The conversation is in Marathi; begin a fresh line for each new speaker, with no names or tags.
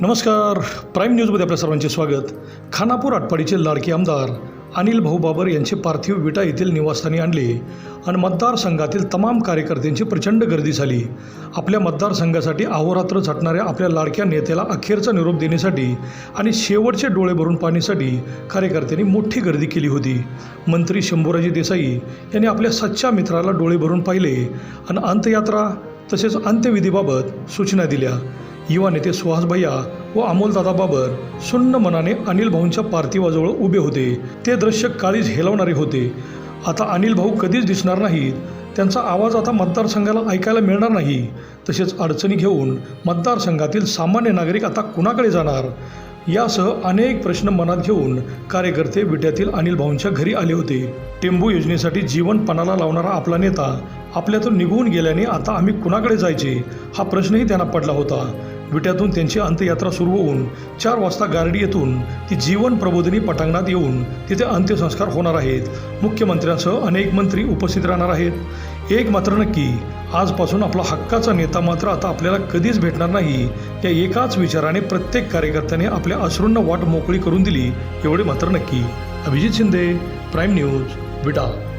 नमस्कार. प्राईम न्यूजमध्ये आपल्या सर्वांचे स्वागत. खानापूर आटपाडीचे लाडके आमदार अनिल भाऊ बाबर यांचे पार्थिव विटा येथील निवासस्थानी आणले आणि मतदारसंघातील तमाम कार्यकर्त्यांची प्रचंड गर्दी झाली. आपल्या मतदारसंघासाठी अहोरात्र झटणाऱ्या आपल्या लाडक्या नेत्याला अखेरचा निरोप देण्यासाठी आणि शेवटचे डोळे भरून पाहण्यासाठी कार्यकर्त्यांनी मोठी गर्दी केली होती. मंत्री शंभूराजी देसाई यांनी आपल्या सच्च्या मित्राला डोळे भरून पाहिले आणि अंत्ययात्रा तसेच अंत्यविधीबाबत सूचना दिल्या. युवा नेते सुहास भैया व अमोलदादा बाबर सुन्न मनाने अनिल भाऊंच्या पार्थिवाजवळ उभे होते. ते दृश्य काळीच हेलवणारे होते. आता अनिल भाऊ कधीच दिसणार नाहीत. त्यांचा आवाज आता मतदारसंघाला ऐकायला मिळणार नाही. तसेच अडचणी घेऊन मतदारसंघातील सामान्य नागरिक आता कुणाकडे जाणार? यासह अनेक प्रश्न मनात घेऊन कार्यकर्ते विट्यातील अनिल भाऊंच्या घरी आले होते. टेंबू योजनेसाठी जीवन पणाला लावणारा आपला नेता आपल्यातून निघून गेल्याने आता आम्ही कुणाकडे जायचे? हा प्रश्नही त्यांना पडला होता. विट्यातून त्यांची अंत्ययात्रा सुरू होऊन चार वाजता गारडी येथून ती जीवन प्रबोधिनी पटांगणात येऊन तिथे अंत्यसंस्कार होणार आहेत. मुख्यमंत्र्यांसह अनेक मंत्री उपस्थित राहणार आहेत. एक मात्र नक्की आजपासून आपला हक्काचा नेता मात्र आता आपल्याला कधीच भेटणार नाही. या एकाच विचाराने प्रत्येक कार्यकर्त्याने आपल्या अश्रूंना वाट मोकळी करून दिली एवढे मात्र नक्की. Abhijit Shinde prime news Vita